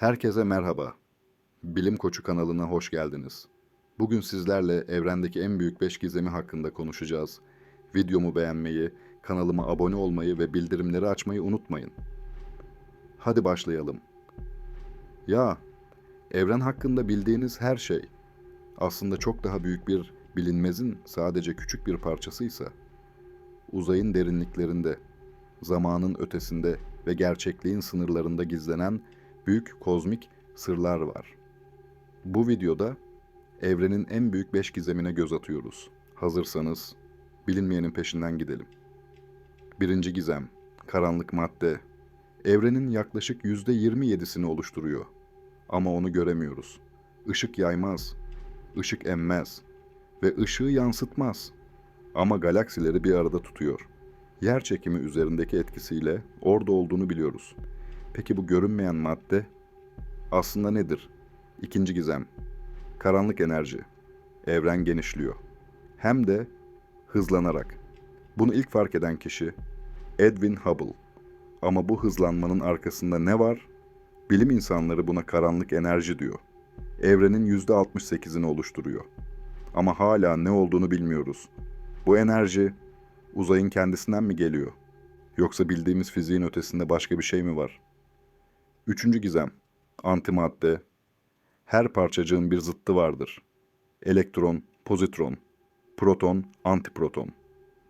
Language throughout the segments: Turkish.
Herkese merhaba. Bilim Koçu kanalına hoş geldiniz. Bugün sizlerle evrendeki en büyük 5 gizemi hakkında konuşacağız. Videomu beğenmeyi, kanalıma abone olmayı ve bildirimleri açmayı unutmayın. Hadi başlayalım. Ya, evren hakkında bildiğiniz her şey aslında çok daha büyük bir bilinmezin sadece küçük bir parçasıysa, uzayın derinliklerinde, zamanın ötesinde ve gerçekliğin sınırlarında gizlenen büyük kozmik sırlar var. Bu videoda evrenin en büyük beş gizemine göz atıyoruz. Hazırsanız bilinmeyenin peşinden gidelim. Birinci gizem, karanlık madde. Evrenin yaklaşık yüzde 27'sini oluşturuyor. Ama onu göremiyoruz. Işık yaymaz, ışık emmez ve ışığı yansıtmaz. Ama galaksileri bir arada tutuyor. Yer çekimi üzerindeki etkisiyle orada olduğunu biliyoruz. Peki bu görünmeyen madde aslında nedir? İkinci gizem. Karanlık enerji. Evren genişliyor. Hem de hızlanarak. Bunu ilk fark eden kişi Edwin Hubble. Ama bu hızlanmanın arkasında ne var? Bilim insanları buna karanlık enerji diyor. Evrenin %68'ini oluşturuyor. Ama hala ne olduğunu bilmiyoruz. Bu enerji uzayın kendisinden mi geliyor? Yoksa bildiğimiz fiziğin ötesinde başka bir şey mi var? Üçüncü gizem, antimadde. Her parçacığın bir zıttı vardır. Elektron, pozitron, proton, antiproton.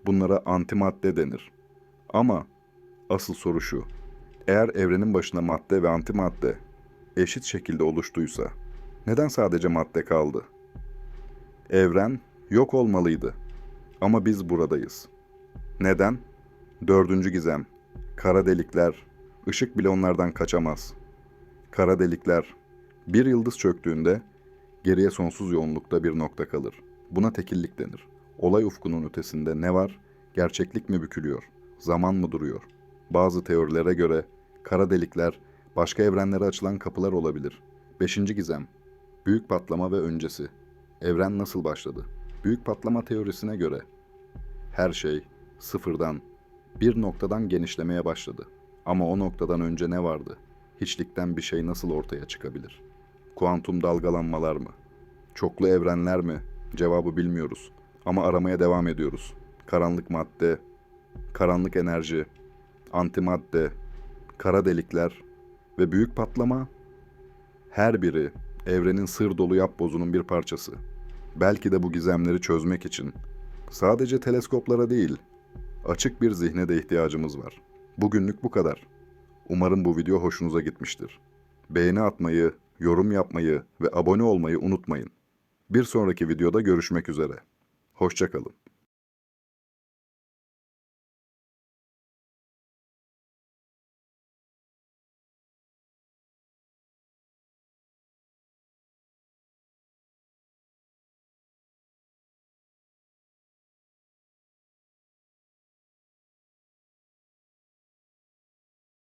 Bunlara antimadde denir. Ama asıl soru şu. Eğer evrenin başına madde ve antimadde eşit şekilde oluştuysa neden sadece madde kaldı? Evren yok olmalıydı. Ama biz buradayız. Neden? Dördüncü gizem. Kara delikler. Işık bile onlardan kaçamaz. Kara delikler. Bir yıldız çöktüğünde geriye sonsuz yoğunlukta bir nokta kalır. Buna tekillik denir. Olay ufkunun ötesinde ne var? Gerçeklik mi bükülüyor? Zaman mı duruyor? Bazı teorilere göre kara delikler başka evrenlere açılan kapılar olabilir. Beşinci gizem. Büyük patlama ve öncesi. Evren nasıl başladı? Büyük patlama teorisine göre her şey sıfırdan, bir noktadan genişlemeye başladı. Ama o noktadan önce ne vardı? Hiçlikten bir şey nasıl ortaya çıkabilir? Kuantum dalgalanmalar mı? Çoklu evrenler mi? Cevabı bilmiyoruz. Ama aramaya devam ediyoruz. Karanlık madde, karanlık enerji, antimadde, kara delikler ve büyük patlama her biri evrenin sır dolu yapbozunun bir parçası. Belki de bu gizemleri çözmek için sadece teleskoplara değil, açık bir zihne de ihtiyacımız var. Bugünlük bu kadar. Umarım bu video hoşunuza gitmiştir. Beğeni atmayı, yorum yapmayı ve abone olmayı unutmayın. Bir sonraki videoda görüşmek üzere. Hoşçakalın.